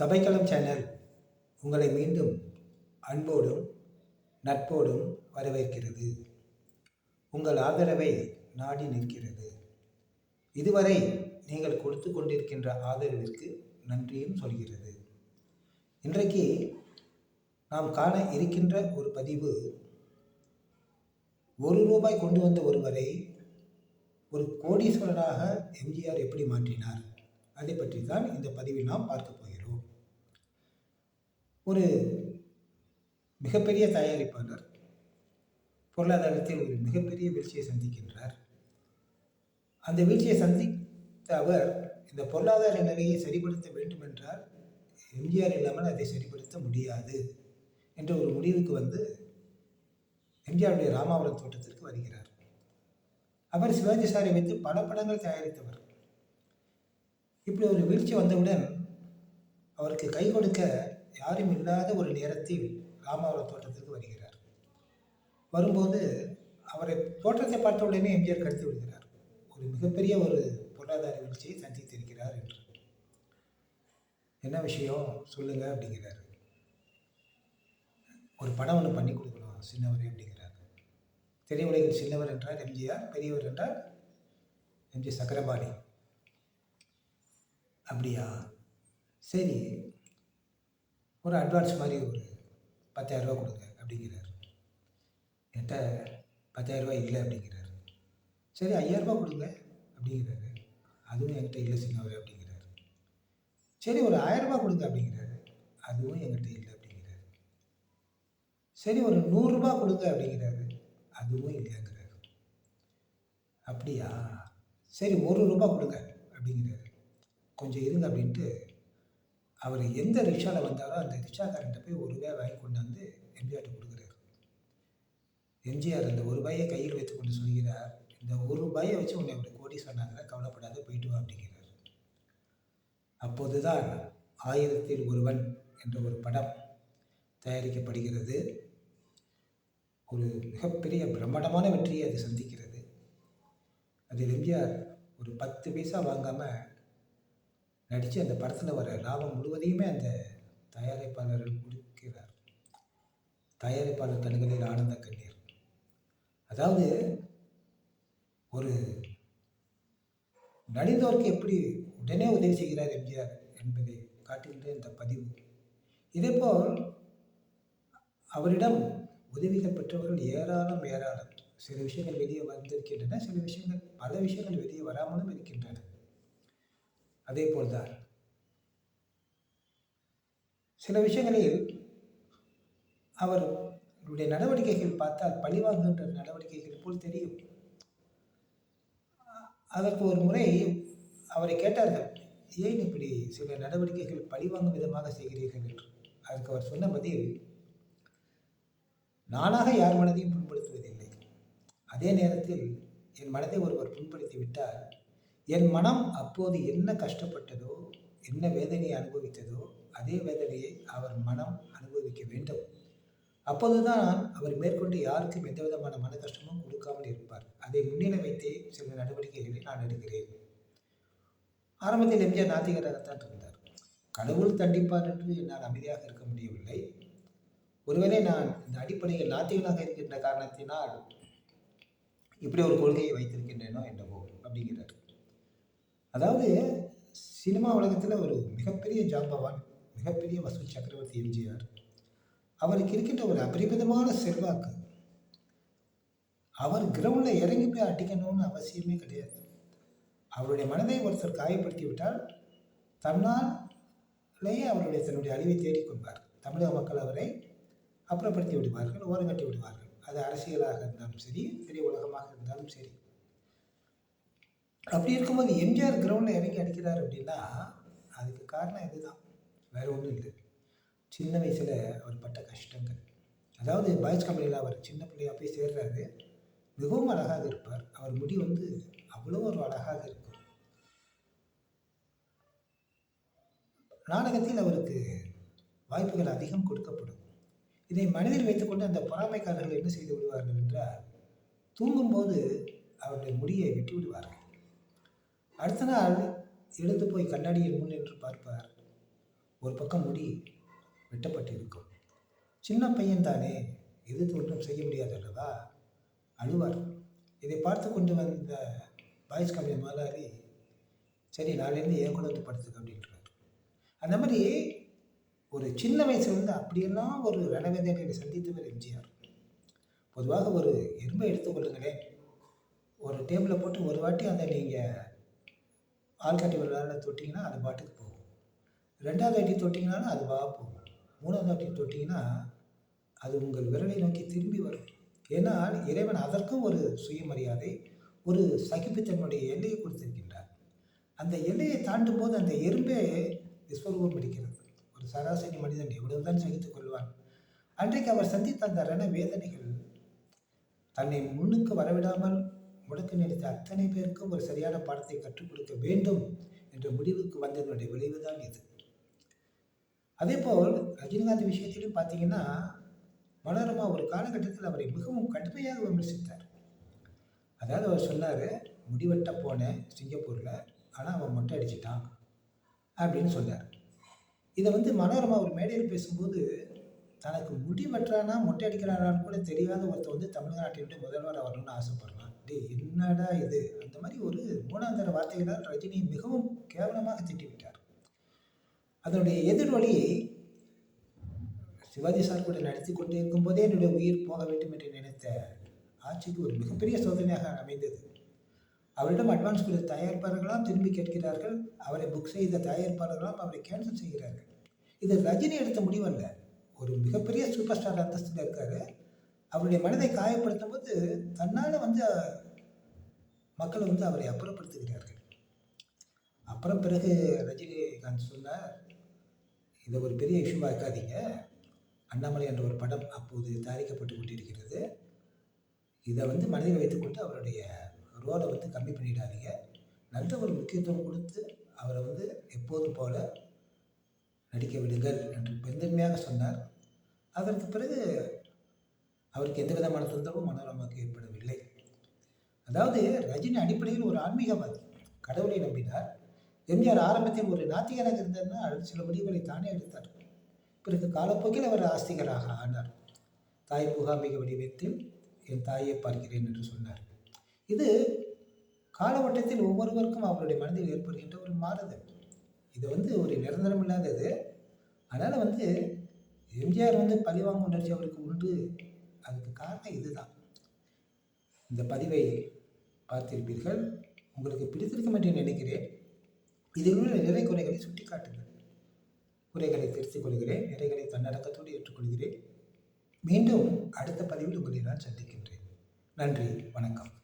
சபைக்களம் channel உங்களை மீண்டும் அன்போடும் நட்போடும் வரவேற்கிறது. உங்கள் ஆதரவை நாடி நிற்கிறது. இதுவரை நீங்கள் கொடுத்து கொண்டிருக்கின்ற ஆதரவிற்கு நன்றியும் சொல்கிறது. இன்றைக்கு நாம் காண இருக்கின்ற ஒரு பதிவு ஒரு ரூபாய் கொண்டு வந்த ஒருவரை ஒரு கோடீஸ்வரராக எம்ஜிஆர் எப்படி மாற்றினார்? அதை பற்றி தான் இந்த பதிவில் நாம் பார்க்க போகிறோம். ஒரு மிகப்பெரிய தயாரிப்பாளர் பொருளாதாரத்தில் ஒரு மிகப்பெரிய வீழ்ச்சியை சந்திக்கின்றார். அந்த வீழ்ச்சியை சந்தித்த அவர் இந்த பொருளாதார நிலையை சரிப்படுத்த வேண்டும் என்றால் எம்ஜிஆர் இல்லாமல் அதை சரிப்படுத்த முடியாது என்ற ஒரு முடிவுக்கு வந்து எம்ஜிஆருடைய ராமாவரம் தோட்டத்திற்கு வருகிறார். அவர் சிவாஜி சாரை வைத்து பல படங்கள் தயாரித்தவர். இப்படி ஒரு வீழ்ச்சி வந்தவுடன் அவருக்கு கை கொடுக்க யாரும் இல்லாத ஒரு நேரத்தில் ராமாவரம் தோட்டத்திற்கு வருகிறார். வரும்போது அவரை தோற்றத்தை பார்த்த உடனே எம்ஜிஆர் கடத்தி விடுகிறார். ஒரு மிகப்பெரிய ஒரு பொருளாதார வீழ்ச்சியை சந்தித்திருக்கிறார் என்று. என்ன விஷயம்? சொல்லுங்க அப்படிங்கிறாரு. ஒரு படம் ஒன்று பண்ணி கொடுக்கணும் சின்னவர் அப்படிங்கிறார். திரையுலகில் சின்னவர் என்றார் எம்ஜிஆர் பெரியவர் என்றார் எம்ஜி சக்கரபாணி. அப்படியா? சரி ஒரு அட்வான்ஸ் மாதிரி ஒரு பத்தாயிரரூபா கொடுங்க அப்படிங்கிறார். என்கிட்ட பத்தாயிரரூபா இல்லை அப்படிங்கிறாரு. சரி ஐயாயிரரூபா கொடுங்க அப்படிங்கிறாரு. அதுவும் என்கிட்ட இல்லை சின்னவர் அப்படிங்கிறாரு. சரி ஒரு ஆயிரரூபா கொடுங்க அப்படிங்கிறாரு. அதுவும் என்கிட்ட இல்லை அப்படிங்கிறாரு. சரி ஒரு நூறுரூபா கொடுங்க அப்படிங்கிறாரு. அதுவும் இல்லைங்கிறாரு அப்படியா? சரி ஒரு ரூபா கொடுங்க. கொஞ்சம் இருங்க அப்படின்ட்டு அவர் எந்த ரிக்ஷாவில் வந்தாரோ அந்த ரிக்ஷாக்காரன்ட்ட போய் ஒரு ரூபாய் வாங்கி கொண்டு வந்து எம்ஜிஆர்ட்டு கொடுக்குறாரு. எம்ஜிஆர் அந்த ஒரு ரூபாயை கையில் வைத்துக்கொண்டு சொல்கிறார் இந்த ஒரு ரூபாயை வச்சு உன்னை அப்படி கோடி சொன்னாங்க கவலைப்படாத போயிட்டு வா அப்படிங்கிறார். அப்போதுதான் ஆயிரத்தில் ஒருவன் என்ற ஒரு படம் தயாரிக்கப்படுகிறது. ஒரு மிகப்பெரிய பிரம்மாண்டமான வெற்றியை அது சந்திக்கிறது. அதில் எம்ஜிஆர் ஒரு பத்து பைசா வாங்காமல் நடித்து அந்த படத்தில் வர லாபம் முழுவதையுமே அந்த தயாரிப்பாளர்கள் கொடுக்கிறார் தயாரிப்பாளர் கண்களில் ஆனந்த கண்ணீர். அதாவது ஒரு நலிந்தோருக்கு எப்படி உடனே உதவி செய்கிறார் எம்ஜிஆர் என்பதை காட்டுகின்ற இந்த பதிவு. இதேபோல் அவரிடம் உதவிகள் பெற்றவர்கள் ஏராளம் ஏராளம். சில விஷயங்கள் வெளியே வந்திருக்கின்றன சில விஷயங்கள் பல விஷயங்கள் வெளியே வராமலும் இருக்கின்றன. அதே போல்தான். சில விஷயங்களில் அவருடைய நடவடிக்கைகள் பார்த்தால் பழிவாங்குகின்ற நடவடிக்கைகள் போல் தெரியும். அதற்கு ஒரு முறை அவரை கேட்டார்கள் ஏன் இப்படி சில நடவடிக்கைகள் பழிவாங்கும் விதமாக செய்கிறீர்கள்? என்று. அதற்கு அவர் சொன்ன பதில் நானாக யார் மனதையும் புண்படுத்துவதில்லை. அதே நேரத்தில் என் மனதை ஒருவர் புண்படுத்தி விட்டால் என் மனம் அப்போது என்ன கஷ்டப்பட்டதோ என்ன வேதனையை அனுபவித்ததோ அதே வேதனையை அவர் மனம் அனுபவிக்க வேண்டும். அப்போதுதான் அவர் மேற்கொண்டு யாருக்கும் எந்த விதமான மன கஷ்டமும் கொடுக்காமல் இருப்பார். அதை முன்னிலை வைத்தே சில நடவடிக்கைகளை நான் எடுக்கிறேன். ஆரம்பத்தில் எம்ஜிஆர் நாத்திகராகத்தான் இருந்தார். கடவுள் தண்டிப்பார் என்று என்னால் அமைதியாக இருக்க முடியவில்லை. ஒருவேளை நான் இந்த அடிப்படையில் நாத்திகனாக இருக்கின்ற காரணத்தினால் இப்படி ஒரு கொள்கையை வைத்திருக்கின்றேனோ என்னவோ அப்படிங்கிறார். அதாவது சினிமா உலகத்தில் ஒரு மிகப்பெரிய ஜாம்பவான் மிகப்பெரிய வசூல் சக்கரவர்த்தி எம்ஜிஆர் அவருக்கு இருக்கின்ற ஒரு அபரிமிதமான செல்வாக்கு அவர் கிரவுண்டில் இறங்கி போய் அடிக்கணும்னு அவசியமே கிடையாது. அவருடைய மனதை ஒருத்தர் காயப்படுத்தி விட்டால் தன்னாலேயே அவருடைய தன்னுடைய அழிவை தேடிக்கொள்வார் தமிழக மக்கள் அவரை அப்புறப்படுத்தி விடுவார்கள் ஓரங்கட்டி விடுவார்கள். அது அரசியலாக இருந்தாலும் சரி பெரிய உலகமாக இருந்தாலும் சரி. அப்படி இருக்கும்போது எம்ஜிஆர் கிரவுண்டில் இறங்கி அடிக்கிறார் அப்படின்னா அதுக்கு காரணம் இதுதான். வேறு ஒன்றும் இல்லை. சின்ன வயசில் அவர் பட்ட கஷ்டங்கள். அதாவது பாய்ஸ் கம்பெனியில் அவர் சின்ன பிள்ளையாக போய் சேர்றாரு. மிகவும் அழகாக இருப்பார். அவர் முடி வந்து அவ்வளோ ஒரு அழகாக இருக்கும். நாடகத்தில் அவருக்கு வாய்ப்புகள் அதிகம் கொடுக்கப்படும். இதை மனதில் வைத்துக்கொண்டு அந்த பொறாமைக்காரர்கள் என்ன செய்து விடுவார்கள் என்றால் தூங்கும்போது அவருடைய முடியை வெட்டி விடுவார்கள் அடுத்த நாள் எழுந்து போய் கண்ணாடியில் முன் என்று பார்ப்பார். ஒரு பக்கம் முடி வெட்டப்பட்டிருக்கும். சின்ன பையன் தானே எதிர்த்து ஒன்றும் செய்ய முடியாது அல்லவா? அழுவார். இதை பார்த்து கொண்டு வந்த பாய்ஸ் கம்பெனி மாலாரி சரி நாளையிலேருந்து ஏன் கூட வந்து படுத்துக்க அப்படின்றார். அந்த மாதிரி ஒரு சின்ன வயசுலேருந்து அப்படியெல்லாம் ஒரு ரணவேதனையை சந்தித்தவர் எம்ஜிஆர். பொதுவாக ஒரு எறும்பை எடுத்துக்கொள்ளுங்களேன் ஒரு டேபிளில் போட்டு ஒரு வாட்டி அதை நீங்கள் ஆள்காட்டி விளையாட தொட்டிங்கன்னா அது பாட்டுக்கு போகும். ரெண்டாவது அடி தொட்டிங்கனாலும் அது வா போகும். மூணாவது வாட்டி தொட்டிங்கன்னா அது உங்கள் விரலை நோக்கி திரும்பி வரும். ஏன்னால் இறைவன் அதற்கும் ஒரு சுயமரியாதை ஒரு சகிப்புத்தன்மையுடைய எல்லையை கொடுத்திருக்கின்றார். அந்த எல்லையை தாண்டும் போது அந்த எறும்பே விஸ்வரூபம் பிடிக்கிறது ஒரு சராசரி மனிதன் எவ்வளவுதான் சகித்துக் கொள்வான். அன்றைக்கு அவர் சந்தித்த அந்த ரண வேதனைகள் தன்னை முன்னுக்கு வரவிடாமல் முடக்கு நினைத்த அத்தனை பேருக்கும் ஒரு சரியான பாடத்தை கற்றுக் கொடுக்க வேண்டும் என்ற முடிவுக்கு வந்ததனுடைய விளைவுதான் இது. அதே போல் ரஜினிகாந்த் விஷயத்திலும் பார்த்தீங்கன்னா மனோரமா ஒரு காலகட்டத்தில் அவரை மிகவும் கடுமையாக விமர்சித்தார். அதாவது அவர் சொன்னார் முடிவெட்ட போனேன் சிங்கப்பூரில் ஆனால் அவன் மொட்டை அடிச்சிட்டான் அப்படின்னு சொன்னார். இதை வந்து மனோரமா ஒரு மேடையில் பேசும்போது தனக்கு முடி வெட்டுறானா மொட்டை அடிக்கிறானான்னு கூட தெரியாத ஒருத்தர் வந்து தமிழ்நாட்டினுடைய முதல்வர் வரணும்னு ஆசைப்படுறான். டே என்னடா இது? அந்த மாதிரி ஒரு மூணாந்தர வார்த்தைகளால் ரஜினி மிகவும் கேவலமாக திட்டிவிட்டார். அதனுடைய எதிர்வழி சிவாஜி சார் கூட நடத்தி கொண்டு இருக்கும்போதே என்னுடைய உயிர் போக வேண்டும் என்று நினைத்த ஆட்சிக்கு ஒரு மிகப்பெரிய சோதனையாக அமைந்தது. அவரிடம் அட்வான்ஸ் கொடுத்த தயாரிப்பாளர்களாம் திரும்பி கேட்கிறார்கள். அவரை புக் செய்த தயாரிப்பாளர்களாம் அவரை கேன்சல் செய்கிறார்கள். இது ரஜினி எடுத்த முடிவல்ல. ஒரு மிகப்பெரிய சூப்பர் ஸ்டார் அந்தஸ்தில் இருக்கார் அவருடைய மனதை காயப்படுத்தும் போது தன்னால் வந்து மக்களை வந்து அவரை அப்புறப்படுத்துகிறார்கள். அப்புறம் பிறகு ரஜினிகாந்த் சொன்னார் இதை ஒரு பெரிய இஷ்யூவாக இருக்காதீங்க. அண்ணாமலை என்ற ஒரு படம் அப்போது தயாரிக்கப்பட்டு கொண்டிருக்கிறது. இதை வந்து மனதில் வைத்துக்கொண்டு அவருடைய ரோலை வந்து கம்மி பண்ணிடாதீங்க. நல்ல ஒரு முக்கியத்துவம் கொடுத்து அவரை வந்து எப்போதும் போல நடிக்க விடுங்கள் என்று பெருந்தன்மையாக சொன்னார். அதற்கு பிறகு அவருக்கு எந்த விதமான தொந்தரவும் மனோரமாவுக்கு ஏற்படவில்லை. அதாவது ரஜினி அடிப்படையில் ஒரு ஆன்மீகவாதி. கடவுளை நம்பினார். எம்ஜிஆர் ஆரம்பத்தில் ஒரு நாத்திகராக இருந்தார்னா சில முடிவுகளை தானே எடுத்தார். பிறகு காலப்போக்கில் அவர் ஆஸ்திகராக ஆனார். தாய் முகாமிக வடிவத்தில் என் தாயை பார்க்கிறேன் என்று சொன்னார். இது காலவட்டத்தில் ஒவ்வொருவருக்கும் அவருடைய மனதில் ஏற்படுகின்ற ஒரு மாறுதல். இது வந்து ஒரு நிரந்தரம் இல்லாதது. அதனால் வந்து எம்ஜிஆர் வந்து பழிவாங்க உணர்ச்சி அவருக்கு உண்டு. அதுக்கு காரணம் இதுதான். இந்த பதிவை பார்த்திருப்பீர்கள். உங்களுக்கு பிடித்திருக்கும் என்று நினைக்கிறேன். இதில் உள்ள நிறை குறைகளை சுட்டிக்காட்டுங்கள். குறைகளை திருத்திக் கொள்கிறேன். நிறைகளை தன்னடக்கத்தோடு ஏற்றுக்கொள்கிறேன். மீண்டும் அடுத்த பதிவில் உங்களை நான் சந்திக்கின்றேன். நன்றி. வணக்கம்.